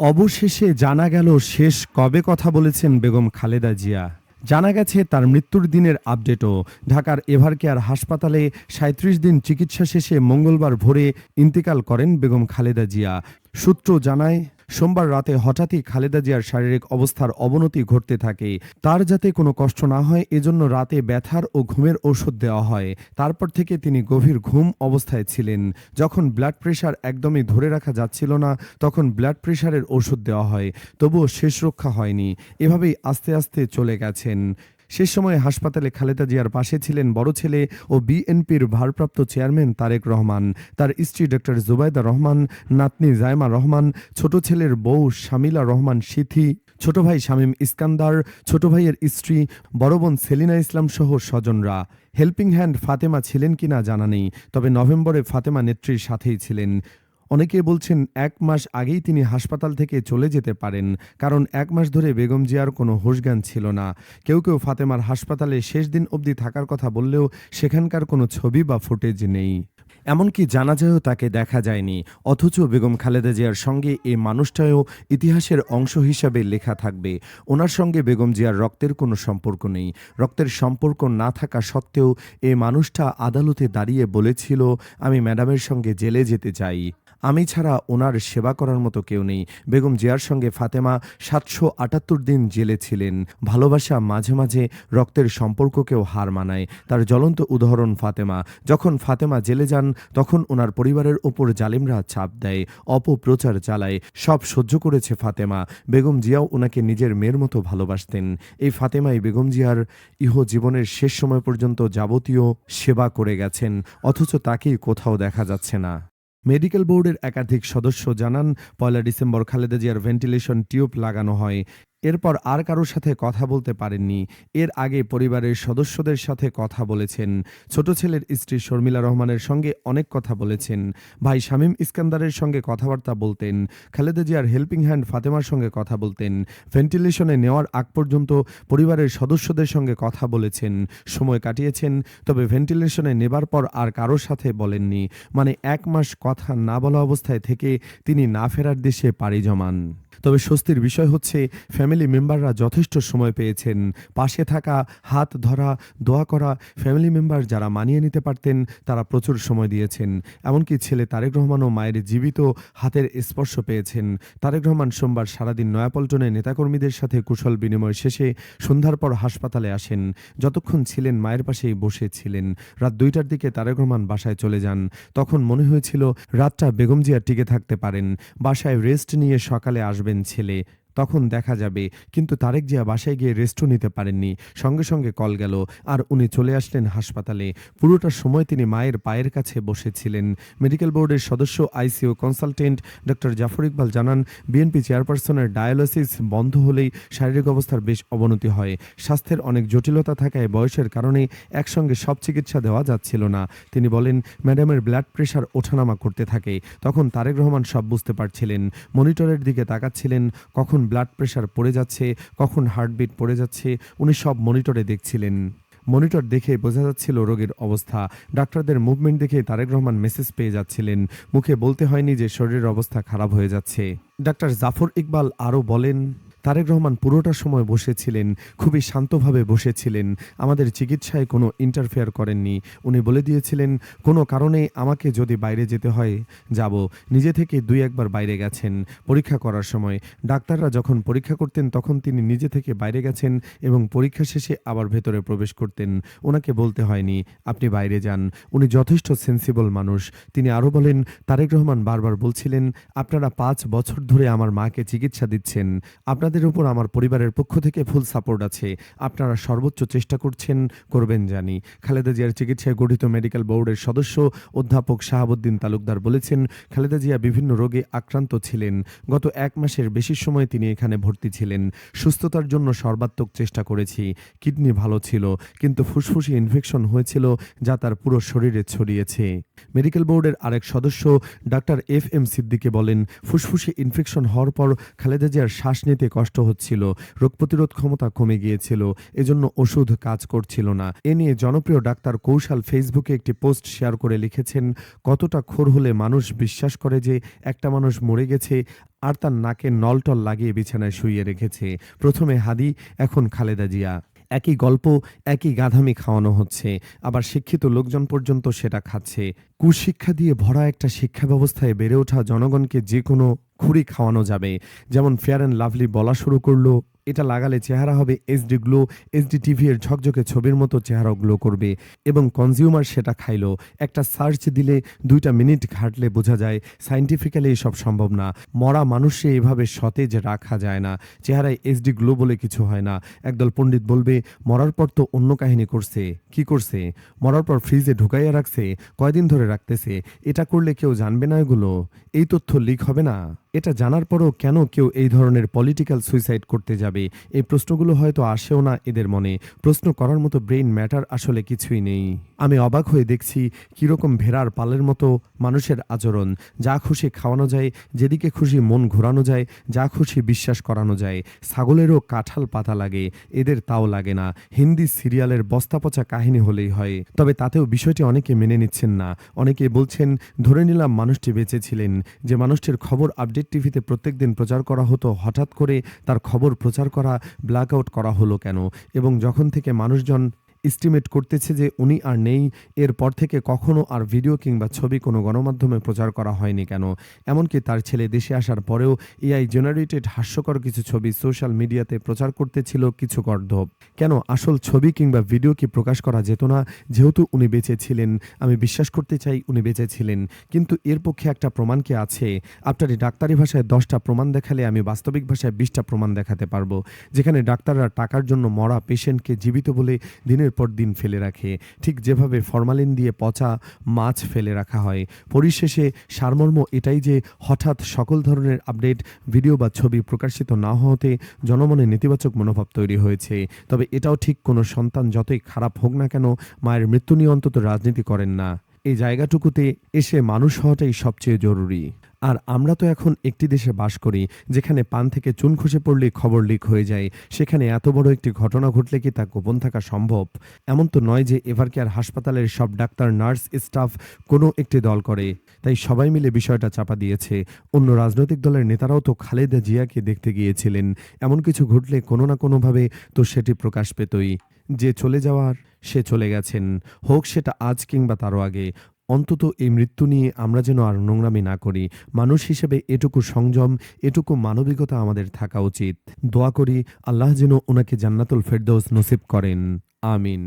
অবশেষে জানা গেল শেষ কবে কথা বলেছেন বেগম খালেদা জিয়া। জানা গেছে তার মৃত্যুর দিনের আপডেটও। ঢাকার এভারকেয়ার হাসপাতালে সাঁত্রিশ দিন চিকিৎসা শেষে মঙ্গলবার ভোরে ইন্তিকাল করেন বেগম খালেদা জিয়া। সূত্র জানায় সোমবার রাতে হঠাৎই খালেদা জিয়ার শারীরিক অবস্থার অবনতি ঘটতে থাকে। তার যাতে কোনো কষ্ট না হয়, এজন্য রাতে ব্যথার ও ঘুমের ওষুধ দেওয়া হয়। তারপর থেকে তিনি গভীর ঘুম অবস্থায় ছিলেন। যখন ব্লাড প্রেশার একদমই ধরে রাখা যাচ্ছিল না, তখন ব্লাড প্রেশারের ওষুধ দেওয়া হয়। তবুও শেষ রক্ষা হয়নি। এভাবেই আস্তে আস্তে চলে গেছেন। শেষ সময় হাসপাতালে খালেদা জিয়ার পাশে ছিলেন বড় ছেলে ও বিএনপির ভারপ্রাপ্ত চেয়ারম্যান তারেক রহমান। তার স্ত্রী ডক্টর জুবাইদা রহমান, নাতনি জায়মা রহমান, ছোট ছেলের বউ শামিলা রহমান সিথি, ছোট ভাই শামীম ইস্কান্দার, ছোট ভাইয়ের স্ত্রী বড় বোন সেলিনা ইসলাম সহ স্বজনরা। হেল্পিং হ্যান্ড ফাতেমা ছিলেন কিনা জানা নেই, তবে নভেম্বরে ফাতেমা নেত্রীর সাথেই ছিলেন। অনেকে বলছেন এক মাস আগেই তিনি হাসপাতাল থেকে চলে যেতে পারেন, কারণ এক মাস ধরে বেগম জিয়ার কোনো হোশজ্ঞান ছিল না। কেউ কেউ ফাতেমার হাসপাতালে শেষ দিন অবধি থাকার কথা বললেও সেখানকার কোনো ছবি বা ফুটেজ নেই। এমনকি জানাজায়ও তাকে দেখা যায়নি, অথচ বেগম খালেদা জিয়ার সঙ্গে এই মানুষটাও ইতিহাসের অংশ হিসাবে লেখা থাকবে। ওনার সঙ্গে বেগম জিয়ার রক্তের কোনো সম্পর্ক নেই। রক্তের সম্পর্ক না থাকা সত্ত্বেও এই মানুষটা আদালতে দাঁড়িয়ে বলেছিল, আমি ম্যাডামের সঙ্গে জেলে যেতে চাই। আমি ছাড়া ওনার সেবা করার মতো কেউ নেই। বেগম জিয়ার সঙ্গে ফাতেমা সাতশো আটাত্তর দিন জেলে ছিলেন। ভালোবাসা মাঝে মাঝে রক্তের সম্পর্ককেও হার মানায়। তার জ্বলন্ত উদাহরণ ফাতেমা। যখন ফাতেমা জেলে যান, তখন ওনার পরিবারের ওপর জালিমরা চাপ দেয়, অপপ্রচার চালায়। সব সহ্য করেছে ফাতেমা। বেগম জিয়াও ওনাকে নিজের মেয়ের মতো ভালোবাসতেন। এই ফাতেমাই বেগম জিয়ার ইহ জীবনের শেষ সময় পর্যন্ত যাবতীয় সেবা করে গেছেন, অথচ তাকেই কোথাও দেখা যাচ্ছে না। মেডিকেল বোর্ডের একাধিক সদস্য জানান পয়লা ডিসেম্বর খালেদা জিয়ার ভেন্টিলেশন টিউব লাগানো হয়। এরপর আর কারোর সাথে কথা বলতে পারেননি। এর আগে পরিবারের সদস্যদের সাথে কথা বলেছেন। ছোট ছেলের স্ত্রী শর্মিলা রহমানের সঙ্গে অনেক কথা বলেছেন। ভাই শামীম ইস্কান্দারের সঙ্গে কথাবার্তা বলতেন। খালেদা জিয়ার হেল্পিং হ্যান্ড ফাতেমার সঙ্গে কথা বলতেন। ভেন্টিলেশনে নেওয়ার আগ পর্যন্ত পরিবারের সদস্যদের সঙ্গে কথা বলেছেন। সময় কাটিয়েছেন, তবে ভেন্টিলেশনে নেবার পর আর কারোর সাথে বলেননি। মানে এক মাস কথা না বলা অবস্থায় থেকে তিনি না ফেরার দেশে পাড়ি জমান। তবে স্বস্তির বিষয় হচ্ছে ফ্যামিলি মেম্বাররা যথেষ্ট সময় পেয়েছেন। পাশে থাকা, হাত ধরা, দোয়া করা ফ্যামিলি মেম্বার যারা মানিয়ে নিতে পারতেন, তারা প্রচুর সময় দিয়েছেন। এমনকি ছেলে তারেক রহমানও মায়ের জীবিত হাতের স্পর্শ পেয়েছেন। তারেক রহমান সোমবার সারাদিন নয়াপল্টনে নেতাকর্মীদের সাথে কুশল বিনিময় শেষে সন্ধ্যার পর হাসপাতালে আসেন। যতক্ষণ ছিলেন মায়ের পাশেই বসে ছিলেন। রাত দুইটার দিকে তারেক রহমান বাসায় চলে যান। তখন মনে হয়েছিল, রাতটা বেগম জিয়া টিকে থাকতে পারেন। বাসায় রেস্ট নিয়ে সকালে আসবেন। ছেলে তখন দেখা যাবে। কিন্তু তারেক জিয়া বাসায় গিয়ে রেস্টও নিতে পারেননি। সঙ্গে সঙ্গে কল গেল। আর উনি চলে আসলেন হাসপাতালে। পুরোটা সময় তিনি মায়ের পায়ের কাছে বসেছিলেন। মেডিকেল বোর্ডের সদস্য ICU consultant doctor Jafar Iqbal জানান বিএনপি চেয়ারপারসনের ডায়ালিসিস বন্ধ হলেই শারীরিক অবস্থার বেশ অবনতি হয়। স্বাস্থ্যের অনেক জটিলতা থাকায় বয়সের কারণে একসঙ্গে সব চিকিৎসা দেওয়া যাচ্ছিল না। তিনি বলেন, ম্যাডামের ব্লাড প্রেশার ওঠানামা করতে থাকে। তখন তারেক রহমান সব বুঝতে পারছিলেন। মনিটরের দিকে তাকাচ্ছিলেন। কখন ব্লাড প্রেশার পড়ে যাচ্ছে, কখন হার্টবিট পড়ে যাচ্ছে, উনি সব মনিটরে দেখছিলেন। মনিটর দেখে বোঝা যাচ্ছিল রোগের অবস্থা। ডাক্তারদের মুভমেন্ট দেখে তারেক রহমান মেসেজ পেয়ে যাচ্ছিলেন। মুখে বলতে হয়নি যে শরীরের অবস্থা খারাপ হয়ে যাচ্ছে। ডাক্তার জাফর ইকবাল আরও বলেন তারেক রহমান পুরোটা সময় বসেছিলেন, খুবই শান্তভাবে বসেছিলেন। আমাদের চিকিৎসায় কোনো ইন্টারফেয়ার করেননি। উনি বলে দিয়েছিলেন, কোনো কারণে আমাকে যদি বাইরে যেতে হয়, যাব। নিজে থেকে দুই একবার বাইরে গেছেন, পরীক্ষা করার সময়। ডাক্তাররা যখন পরীক্ষা করতেন, তখন তিনি নিজে থেকে বাইরে গেছেন এবং পরীক্ষা শেষে আবার ভেতরে প্রবেশ করতেন। ওনাকে বলতে হয়নি, আপনি বাইরে যান। উনি যথেষ্ট সেন্সিবল মানুষ। তিনি আরও বলেন, তারেক রহমান বারবার বলছিলেন, আপনারা পাঁচ বছর ধরে আমার মাকে চিকিৎসা দিচ্ছেন। আপনাদের উপর আমার পরিবারের পক্ষ থেকে ফুল সাপোর্ট আছে। আপনারা সর্বোচ্চ চেষ্টা করছেন, করবেন জানি। খালেদা জিয়ার চিকিৎসায় গঠিত মেডিকেল বোর্ডের সদস্য অধ্যাপক শাহাবুদ্দিন তালুকদার বলেছেন, খালেদা জিয়া বিভিন্ন রোগে আক্রান্ত ছিলেন। গত এক মাসের বেশি সময় তিনি এখানে ভর্তি ছিলেন। সুস্থতার জন্য সর্বাত্মক চেষ্টা করেছি। কিডনি ভালো ছিল, কিন্তু ফুসফুসে ইনফেকশন হয়েছিল যা তার পুরো শরীরে ছড়িয়েছে। মেডিকেল বোর্ডের আরেক সদস্য ডাক্তার এফ এম সিদ্দিকে বলেন, ফুসফুসে ইনফেকশন হওয়ার পর খালেদা জিয়ার শ্বাস নিতে কষ্ট হচ্ছিল, রোগ প্রতিরোধ ক্ষমতা কমে গিয়েছিল, এজন্য ওষুধ কাজ করছিল না। এ নিয়ে জনপ্রিয় ডাক্তার কৌশল ফেসবুকে একটি পোস্ট শেয়ার করে লিখেছেন, কতটা খোর হলে মানুষ বিশ্বাস করে যে একটা মানুষ মরে গেছে আর তার নাকে নলটল লাগিয়ে বিছানায় শুইয়ে রেখেছে। প্রথমে হাদি, এখন খালেদা জিয়া। একই গল্প, একই গাধামি খাওয়ানো হচ্ছে। আবার শিক্ষিত লোকজন পর্যন্ত সেটা খাচ্ছে। কুশিক্ষা দিয়ে ভরা একটা শিক্ষা ব্যবস্থায় বেড়ে ওঠা জনগণকে যে কোনো খুঁড়ি খাওয়ানো যাবে। যেমন ফেয়ার অ্যান্ড লাভলি বলা শুরু করল এটা লাগালে চেহারা হবে এইচডি গ্লো এইচডি টিভি এর ঝকঝকে ছবির মতো চেহারা গ্লো করবে এবং কনজিউমার সেটা খাইলো। একটা সার্চ দিলে দুইটা মিনিট ঘাটলে বোঝা যায় সাইন্টিফিক্যালি এসব সম্ভব না। মরা মানুষে এভাবে সতেজ রাখা যায় না। চেহারায় এইচডি গ্লো বলে কিছু হয় না। একদল পণ্ডিত বলবে, মরার পর তো অন্য কাহিনী করছে। কি করছে? মরার পর ফ্রিজে ঢুকাইয়া রাখছে? কয়দিন ধরে রাখতেছে? এটা করলে কেউ জানবে না এগুলো? এই তথ্য লিক হবে না? এটা জানার পরও কেন কেউ এই ধরনের পলিটিক্যাল সুইসাইড করতে যাবে? এই প্রশ্নগুলো হয়তো আসেও না এদের মনে। প্রশ্ন করার মতো ব্রেইন ম্যাটার আসলে কিছুই নেই। আমি অবাক হয়ে দেখছি কীরকম ভেড়ার পালের মতো মানুষের আচরণ। যা খুশি খাওয়ানো যায়, যেদিকে খুশি মন ঘোরানো যায়, যা খুশি বিশ্বাস করানো যায়। ছাগলেরও কাঁঠাল পাতা লাগে, এদের তাও লাগে না। হিন্দি সিরিয়ালের বস্তাপচা কাহিনী হলেই হয়। তবে তাতেও বিষয়টি অনেকে মেনে নিচ্ছেন না। অনেকে বলছেন, ধরে নিলাম মানুষটি বেঁচে ছিলেন। যে মানুষটির খবর আপডেট টিভিতে প্রত্যেক দিন প্রচার করা হতো, হঠাৎ করে তার খবর প্রচার করা ব্ল্যাক আউট করা হলো কেন? এবং যখন থেকে মানুষজন এস্টিমেট করতেছে যে উনি আর নেই। এরপর থেকে কখনো আর ভিডিও কিংবা ছবি কোনো গণমাধ্যমে প্রচার করা হয়নি কেন? এমনকি তার ছেলে দেশে আসার পরেও এআই জেনারেটেড হাস্যকর কিছু ছবি সোশ্যাল মিডিয়াতে প্রচার করতেছিল কিছু গর্ধব। কেন আসল ছবি কিংবা ভিডিও কি প্রকাশ করা যেত না? যেহেতু উনি বেঁচে ছিলেন, আমি বিশ্বাস করতে চাই উনি বেঁচে ছিলেন। কিন্তু এর পক্ষে একটা প্রমাণ কি আছে? আপনার ডাক্তারি ভাষায় দশটা প্রমাণ দেখালে আমি বাস্তবিক ভাষায় বিশটা প্রমাণ দেখাতে পারব। যেখানে ডাক্তাররা টাকার জন্য মরা পেশেন্টকে জীবিত বলে দিনের পর দিন ফেলে রাখে। ঠিক যেভাবে ফরমালিন দিয়ে পচা মাছ ফেলে রাখা হয়, পরিশেষে সারমর্ম এটাই যে হঠাৎ সকল ধরনের আপডেট, ভিডিও বা ছবি প্রকাশিত না হতে জনমনে নেতিবাচক মনোভাব তৈরি হয়েছে। তবে এটাও ঠিক কোনো সন্তান যতই খারাপ হোক না কেন, মায়ের মৃত্যু নিয়ে অন্তত রাজনীতি করেন না। এই জায়গাটুকুতে এসে মানুষ হওয়াটাই সবচেয়ে জরুরি। আর আমরা তো এখন একটি দেশে বাস করি, যেখানে পান থেকে চুন খসে পড়লেই খবর লিক হয়ে যায়। সেখানে এত বড় একটি ঘটনা ঘটলে কি তা গোপন থাকা সম্ভব? এমন তো নয় যে এভারকেয়ার হাসপাতালের সব ডাক্তার, নার্স, স্টাফ কোনো একটি দল করে। তাই সবাই মিলে বিষয়টা চাপা দিয়েছে। অন্য রাজনৈতিক দলের নেতারাও তো খালেদা জিয়াকে দেখতে গিয়েছিলেন। এমন কিছু ঘটলে কোনো না কোনোভাবে তো সেটি প্রকাশ পেতই। যে চলে যাওয়ার সে চলে গেছেন। হোক সেটা আজ কিংবা তারও আগে। অন্তত এই মৃত্যু নিয়ে আমরা যেন আর নোংরামি না করি। মানুষ হিসেবে এটুকু সংযম, এটুকু মানবিকতা আমাদের থাকা উচিত। দোয়া করি আল্লাহ যেন ওনাকে জান্নাতুল ফেরদৌস নসিব করেন। আমিন।